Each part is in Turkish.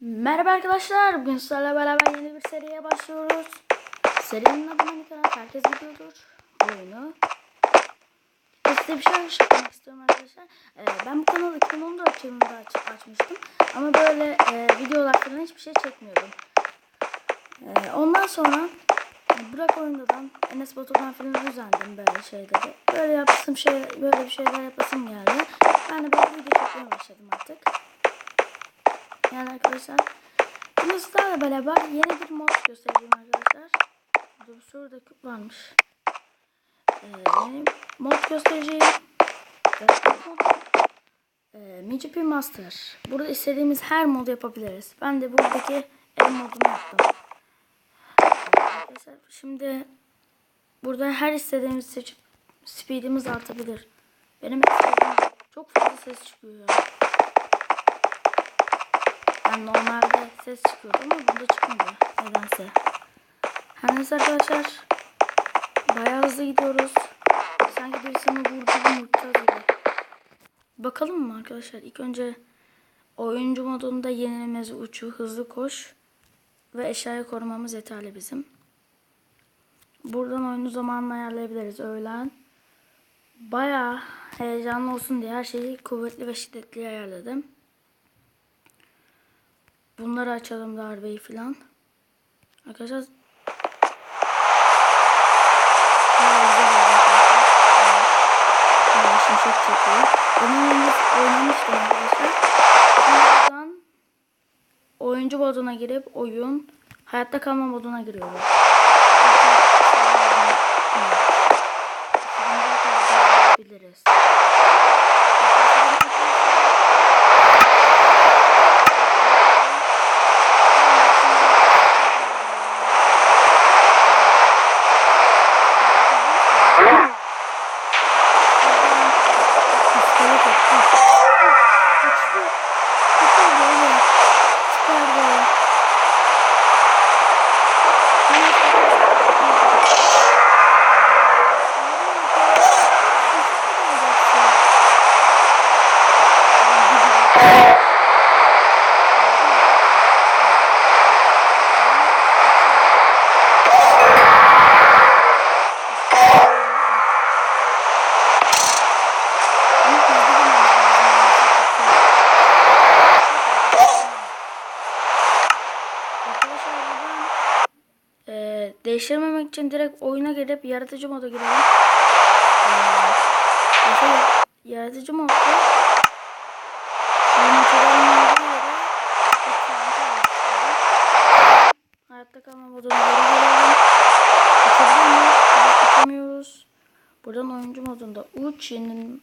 Merhaba arkadaşlar. Bugün sizlerle beraber yeni bir seriye başlıyoruz. Serinin adı Minecraft. Herkes biliyordur. Oyunu. Size bir şey anlatmak istiyorum arkadaşlar. Ee, ben bu kanalı 2014 yılında aç- açmıştım. Ama böyle e, videolar falan hiçbir şey çekmiyordum. Ee, ondan sonra Burak Oyunda'dan, Enes Batur'dan falan özendim böyle şeyleri. Böyle yaptım şey, böyle bir şeyler yapasım geldi. De böyle video çekmeye başladım artık. Yani arkadaşlar bunu sizlerle beraber yeni bir mod göstereceğim arkadaşlar. Dur şurada küp varmış. Ee, yeni mod göstereceğim. Ee, MGP Master. Burada istediğimiz her modu yapabiliriz. Ben de buradaki en modunu yaptım. Arkadaşlar şimdi burada her istediğimizi seçip speedimiz artabilir. Benim çok fazla ses çıkıyor ya. Yani normalde ses çıkıyordu ama bunda çıkmıyor nedense. Her neyse arkadaşlar. Bayağı hızlı gidiyoruz. Sanki birisini vurdu yumurta gibi. Bakalım mı arkadaşlar? İlk önce oyuncu modunda yenilmez uçu, hızlı koş ve eşyayı korumamız yeterli bizim. Buradan oyunu zamanla ayarlayabiliriz. Öğlen. Bayağı heyecanlı olsun diye her şeyi kuvvetli ve şiddetli ayarladım. Bunları açalım darbeyi filan. Arkadaşlar şimşek çekiyor. Önce oynamıştım arkadaşlar. Buradan oyuncu moduna girip oyun hayatta kalma moduna giriyoruz. Biliriz. Değiştirmemek için direkt oyuna girip yaratıcı moda girelim. Eee, mesela yaratıcı modda. Hayatta kalma moduna geri gelelim. Uçabilir miyiz? Evet, uçamıyoruz. Buradan oyuncu modunda uç yeninin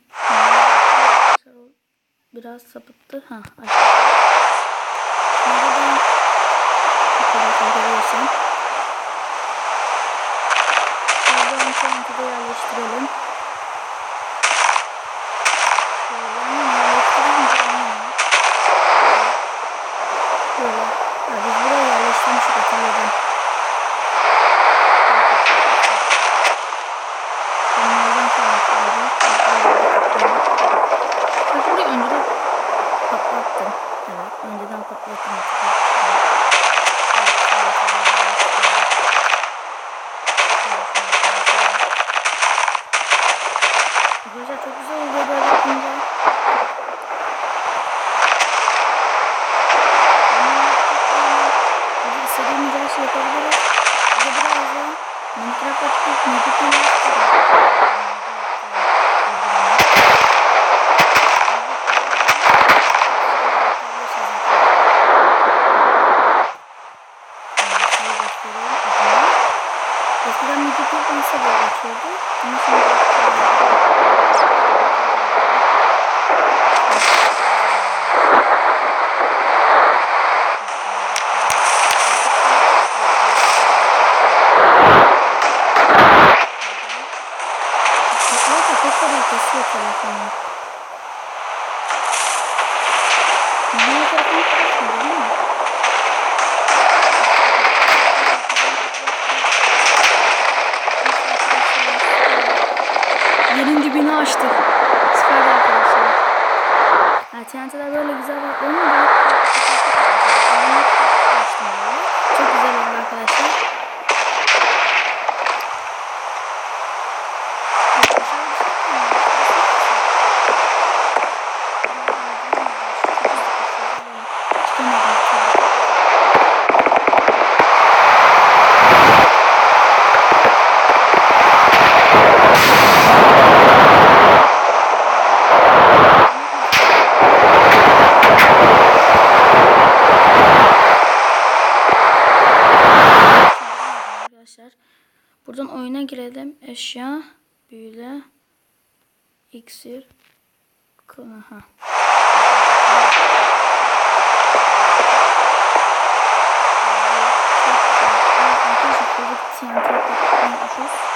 biraz sapıttı. Ha açtık. Şimdi buradan Arkadaşlar görüyorsun. Buradan çantayı Yerin dibini açtık. Süper arkadaşlar. Yani TNT'ler böyle güzel bak. Olmuyor girelim. Eşya, büyüle, iksir, kına. Ha. Arkadaşlar burada TNT unutmuşuz.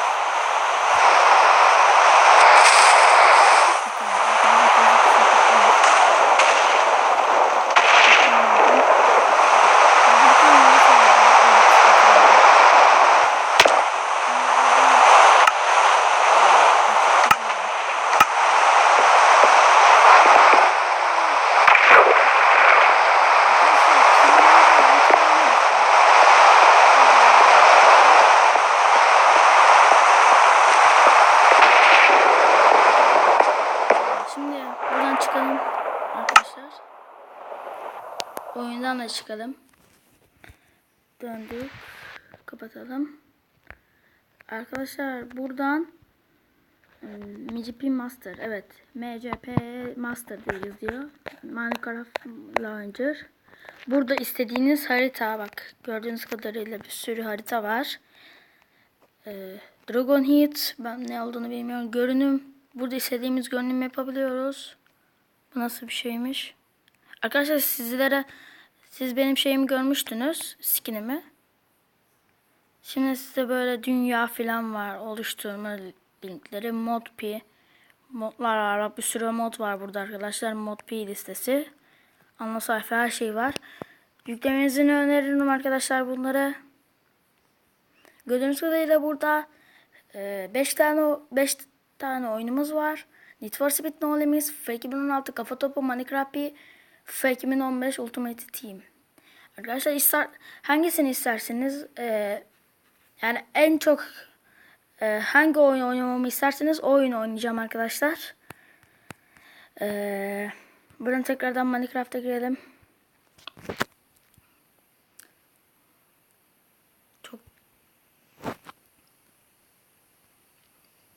Şimdi buradan çıkalım arkadaşlar. Da çıkalım. Döndük. Kapatalım. Arkadaşlar buradan hmm, MGP Master evet MCP Master diye yazıyor. Minecraft Launcher. Burada istediğiniz harita bak gördüğünüz kadarıyla bir sürü harita var. Ee, Dragon Heat ben ne olduğunu bilmiyorum. Görünüm burada istediğimiz görünüm yapabiliyoruz. Bu nasıl bir şeymiş? Arkadaşlar sizlere siz benim şeyimi görmüştünüz skinimi. Şimdi size böyle dünya falan var oluşturma linkleri modp modlar var bir sürü mod var burada arkadaşlar modp listesi. Ana sayfa her şey var. Yüklemenizi öneririm arkadaşlar bunları. Gördüğünüz kadarıyla burada 5 tane 5 tane oyunumuz var. Need for Speed No Limits FIFA 2016 Kafa Topu Minecraft FIFA 2015 Ultimate Team Arkadaşlar ister, hangisini isterseniz e, yani en çok e, hangi oyun oynamamı isterseniz o oyunu oynayacağım arkadaşlar. E, buradan tekrardan Minecraft'a girelim. Çok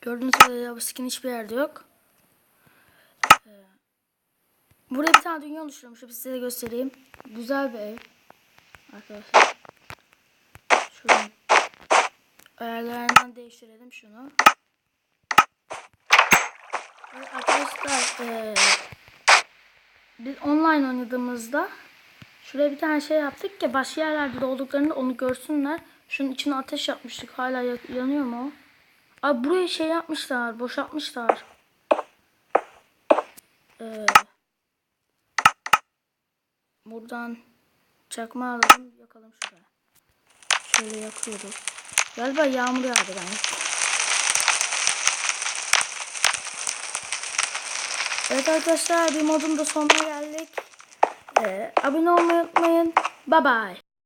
Gördüğünüz gibi bu skin hiçbir yerde yok. E, buraya bir tane dünya oluşturmuşum. Size de göstereyim. Güzel bir ev. Arkadaşlar. Şuradan ayarlarından değiştirelim şunu. Arkadaşlar eee, biz online oynadığımızda şuraya bir tane şey yaptık ki başka yerlerde de olduklarında onu görsünler. Şunun içine ateş yapmıştık. Hala ya- yanıyor mu? Abi buraya şey yapmışlar. Boşaltmışlar. Eee, buradan çakma alalım. Yakalım şuraya. Şöyle yakıyoruz. Galiba yağmur yağdı ben. Evet arkadaşlar bir modun da sonuna geldik. Ee, abone olmayı unutmayın. Bye bye.